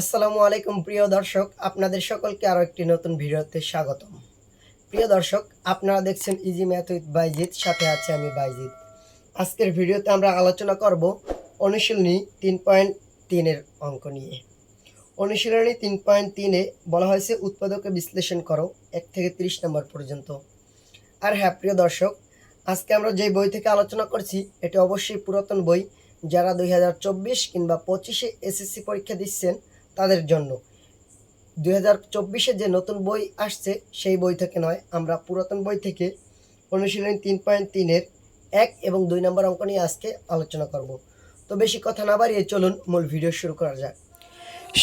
আসসালামু আলাইকুম, প্রিয় দর্শক। আপনাদের সকলকে আরও একটি নতুন ভিডিওতে স্বাগতম। প্রিয় দর্শক, আপনারা দেখছেন ইজি ম্যাথ উইথ বাইজিৎ সাথে আছে আমি বাইজিৎ আজকের ভিডিওতে আমরা আলোচনা করব অনুশীলনী তিন পয়েন্ট তিনের অঙ্ক নিয়ে। অনুশীলনী তিন পয়েন্ট তিনে বলা হয়েছে উৎপাদকে বিশ্লেষণ করো, এক থেকে ত্রিশ নম্বর পর্যন্ত। আর হ্যাঁ প্রিয় দর্শক, আজকে আমরা যে বই থেকে আলোচনা করছি, এটি অবশ্যই পুরাতন বই। যারা দুই হাজার চব্বিশ কিংবা পঁচিশে এসএসসি পরীক্ষা দিচ্ছেন তাদের জন্য। দুই হাজার চব্বিশে যে নতুন বই আসছে সেই বই থেকে নয় আমরা পুরাতন বই থেকে অনুশীলনী তিন পয়েন্ট তিনের এক এবং দুই নম্বর অঙ্ক নিয়ে আজকে আলোচনা করব। তো বেশি কথা না বাড়িয়ে চলুন মূল ভিডিও শুরু করা যাক।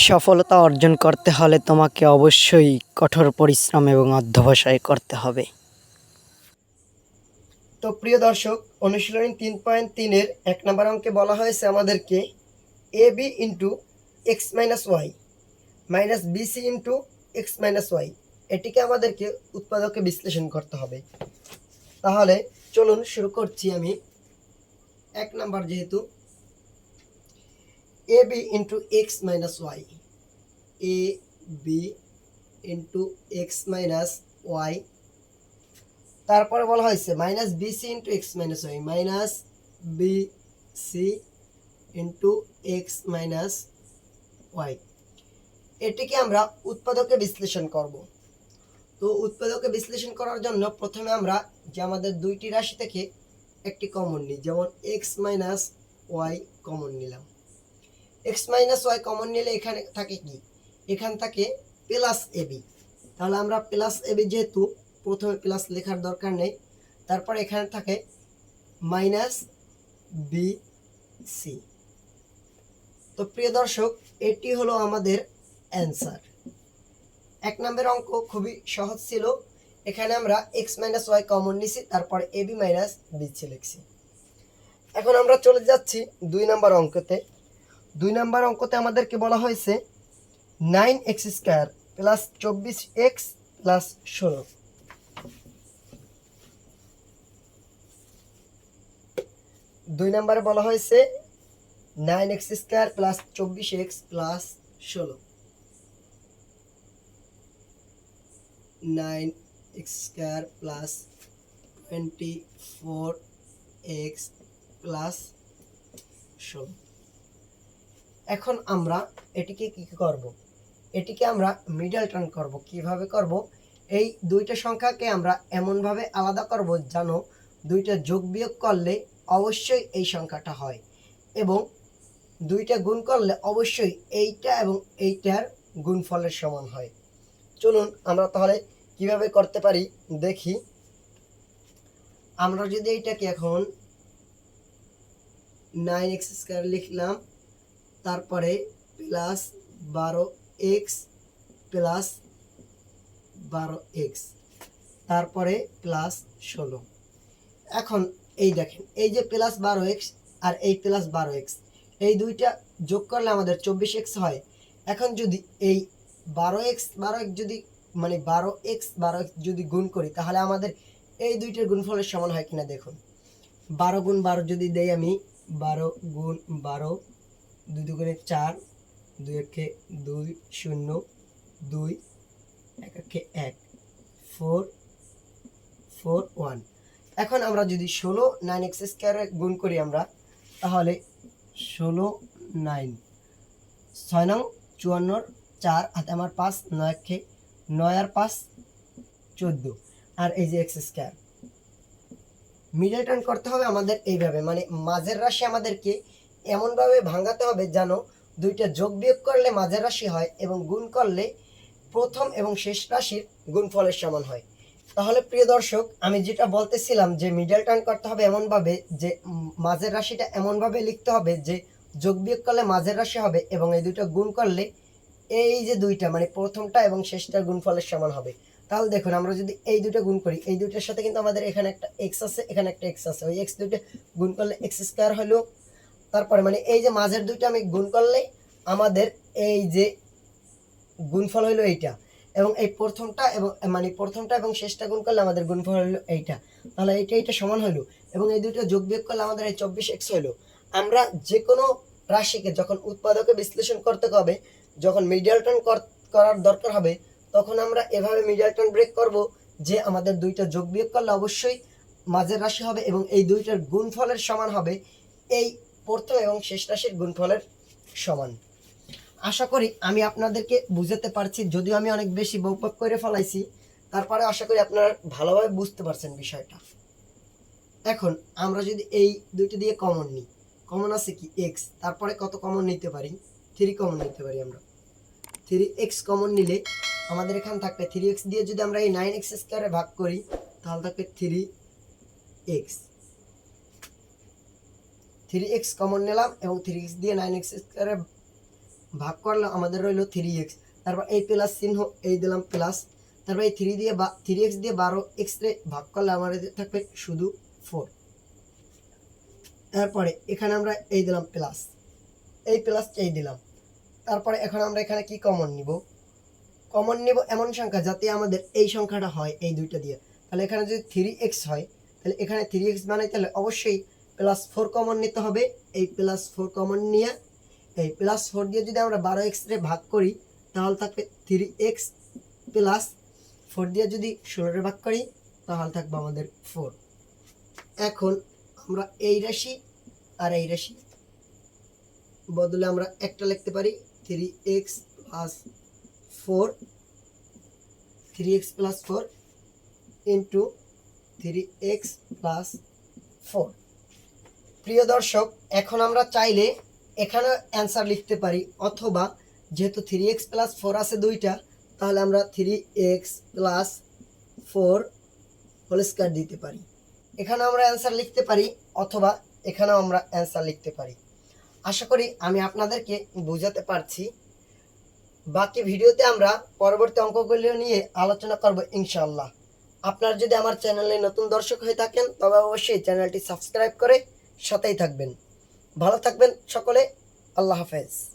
সফলতা অর্জন করতে হলে তোমাকে অবশ্যই কঠোর পরিশ্রম এবং অধ্যবসায় করতে হবে। তো প্রিয় দর্শক অনুশীলনী তিন পয়েন্ট তিনের এক নম্বর অঙ্কে বলা হয়েছে আমাদেরকে A B into X minus Y minus B C into X minus Y এটিকে আমাদেরকে উৎপাদকে বিশ্লেষণ করতে হবে। তাহলে চলুন শুরু করছি আমি। এক নাম্বার যেহেতু A B into X minus Y A B into X minus Y তারপরে বলা হয়েছে minus B C into X minus Y minus B C into X minus Y এটিকে আমরা উৎপাদকে বিশ্লেষণ করব। তো উৎপাদকে বিশ্লেষণ করার জন্য প্রথমে আমরা যে আমাদের দুইটি রাশি থেকে একটি কমন নিই, যেমন এক্স মাইনাস ওয়াই কমন নিলাম। এক্স মাইনাস ওয়াই কমন নিলে এখানে থাকে কি? এখান থাকে প্লাস এবি তাহলে আমরা প্লাস এবি যেহেতু প্রথমে প্লাস লেখার দরকার নেই, তারপর এখানে থাকে মাইনাস বি সি তো প্রিয় দর্শক এটি হলো আমাদের অ্যান্সার এক নম্বরের অঙ্ক খুবই সহজ ছিল। এখানে আমরা এক্স মাইনাস ওয়াই কমন নিছি, তারপর এ বি মাইনাস বিসি লিখছি। এখন আমরা চলে যাচ্ছি দুই নম্বর অঙ্কতে। দুই নম্বর অঙ্কতে আমাদেরকে বলা হয়েছে? নাইন এক্স স্কোয়ার প্লাস চব্বিশ এক্স প্লাস ষোলো। দুই নম্বরে বলা হয়েছে নাইন এক্স স্কোয়ার প্লাস চব্বিশ এক্স প্লাস ষোলো। Nine X square plus twenty four X plus ষোলো। এখন আমরা এটিকে কি করব? এটিকে আমরা মিডল টার্ন করব। কীভাবে করব? এই দুইটা সংখ্যাকে আমরা এমনভাবে আলাদা করব যেন দুইটা যোগ বিয়োগ করলে অবশ্যই এই সংখ্যাটা হয় এবং দুইটা গুণ করলে অবশ্যই এইটা এবং এইটার গুণফলের সমান হয়। চলুন আমরা তাহলে কীভাবে করতে পারি দেখি। আমরা যদি এইটাকে এখন নাইন এক্স স্কোয়ার লিখলাম, তারপরে প্লাস বারো এক্স প্লাস বারো এক্স তারপরে প্লাস ষোলো। এখন এই দেখেন, এই যে প্লাস বারো এক্স আর এই প্লাস বারো এক্স এই দুইটা যোগ করলে আমাদের চব্বিশ এক্স হয়। এখন যদি এই বারো এক্স বারো এক্স যদি মানে বারো এক্স বারো এক্স যদি গুণ করি, তাহলে আমাদের এই দুইটার গুণফলের সমান হয় কিনা দেখুন। বারো গুণ বারো যদি দেই আমি, বারো গুণ বারো, দুই দুগুণে চার, দুই একে দুই শূন্য, দুই এক একে এক ফোর ফোর ওয়ান। এখন আমরা যদি ষোলো, নাইন এক্স স্কোয়ারে গুণ করি আমরা, তাহলে ষোলো, নাইন। ছয় নং, চুয়ান্নর, চার হাতে আমার পাঁচ, নয় খে নয় আর পাঁচ, চোদ্দ। আর এই যে এক্স স্কোয়ার। মিডল টার্ন করতে হবে আমাদের এইভাবে মানে মাঝের রাশি আমাদেরকে এমনভাবে ভাঙাতে হবে যেন দুইটা যোগ বিয়োগ করলে মাঝের রাশি হয় এবং গুণ করলে প্রথম এবং শেষ রাশির গুণফলের সমান হয়। তাহলে প্রিয় দর্শক, আমি যেটা বলতেছিলাম যে মিডল টার্ন করতে হবে এমনভাবে যে মাঝের রাশিটা এমনভাবে লিখতে হবে যে যোগ বিয়োগ করলে মাঝের রাশি হবে এবং এই দুইটা গুণ করলে এই যে দুইটা মানে প্রথমটা এবং শেষটার গুণফলের সমান হবে। তাহলে দেখুন, আমরা যদি এই দুটো গুণ করি, এই দুইটার সাথে কিন্তু আমাদের এখানে একটা এক্স আছে, এখানে একটা এক্স আছে। ওই এক্স দুইটা গুণ করলে এক্স স্কোয়ার হলো। তারপরে মানে এই যে মাঝের দুইটা আমি গুণ করলে আমাদের এই যে গুণফল হলো এইটা। এবং এই প্রথমটা এবং মানে প্রথমটা এবং শেষটা গুণ করলে আমাদের গুণফল হলো এইটা। তাহলে এইটা এইটা সমান হলো এবং এই দুটো যোগ বিয়োগ করলে আমাদের এই চব্বিশ এক্স হলো। আমরা যে কোনো রাশিকে যখন উৎপাদকে বিশ্লেষণ করতে হবে, যখন মিডিয়াল টার্ন করার দরকার হবে, তখন আমরা এভাবে মিডিয়াল টার্ন ব্রেক করব যে আমাদের দুইটা যোগ বিয়োগ করলে অবশ্যই মাঝের রাশি হবে এবং এই দুইটার গুণফলের সমান হবে। এই প্রথম এবং শেষ রাশির গুণফলের সমান। আশা করি আমি আপনাদেরকে বুঝাতে পারছি, যদিও আমি অনেক বেশি বকবক করে ফেলাইছি তারপরে আশা করি আপনারা ভালোভাবে বুঝতে পারছেন বিষয়টা। এখন আমরা যদি এই দুইটা দিয়ে কমন নিই কমন আছে কি? এক্স তারপরে কত কমন নিতে পারি? থ্রি কমন নিতে পারি আমরা। থ্রি এক্স কমন নিলে আমাদের এখানে থাকবে থ্রি এক্স দিয়ে যদি আমরা এই নাইন এক্স স্কোয়ারে ভাগ করি, তাহলে থাকবে three X three X common নিলাম এবং থ্রি এক্স দিয়ে নাইন এক্স স্কোয়ারে ভাগ করলাম আমাদের রইল থ্রি এক্স তারপর এই প্লাস চিহ্ন এই দিলাম প্লাস তারপর এই থ্রি দিয়ে বা থ্রি এক্স দিয়ে বারো এক্স রে ভাগ করলে আমাদের থাকবে শুধু ফোর তারপরে এখানে আমরা এই দিলাম প্লাস এই প্লাস এই দিলাম। তারপরে এখন আমরা এখানে কি কমন নিব? কমন নিব এমন সংখ্যা যাতে আমাদের এই সংখ্যাটা হয় এই দুইটা দিয়ে। তাহলে এখানে যদি থ্রি এক্স হয়, তাহলে এখানে থ্রি এক্স বানাই তাহলে অবশ্যই প্লাস ফোর কমন নিতে হবে। এই প্লাস ফোর কমন নিয়ে এই প্লাস ফোর দিয়ে যদি আমরা বারো এক্স রে ভাগ করি, তাহলে থাকবে থ্রি এক্স প্লাস ফোর দিয়ে যদি ষোলোরে ভাগ করি, তাহলে থাকবে আমাদের ফোর এখন আমরা এই রাশি আর এই রাশি বদলে আমরা একটা লিখতে পারি three X plus four three X plus four into three X plus four প্রিয় দর্শক, এখন আমরা চাইলে এখানে অ্যান্সার লিখতে পারি, অথবা যেহেতু থ্রি এক্স প্লাস ফোর আছে দুইটা, তাহলে আমরা three X plus four whole square দিতে পারি। এখানে আমরা অ্যান্সার লিখতে পারি, অথবা এখানেও আমরা অ্যান্সার লিখতে পারি। আশা করি আমি আপনাদেরকে বোঝাতে পারছি। বাকি ভিডিওতে আমরা পরবর্তী অঙ্কগুলো নিয়ে আলোচনা করব ইনশাল্লাহ আপনার যদি আমার চ্যানেলে নতুন দর্শক হয়ে থাকেন, তবে অবশ্যই চ্যানেলটি সাবস্ক্রাইব করে সাথেই থাকবেন। ভালো থাকবেন সকলে। আল্লাহ হাফেজ।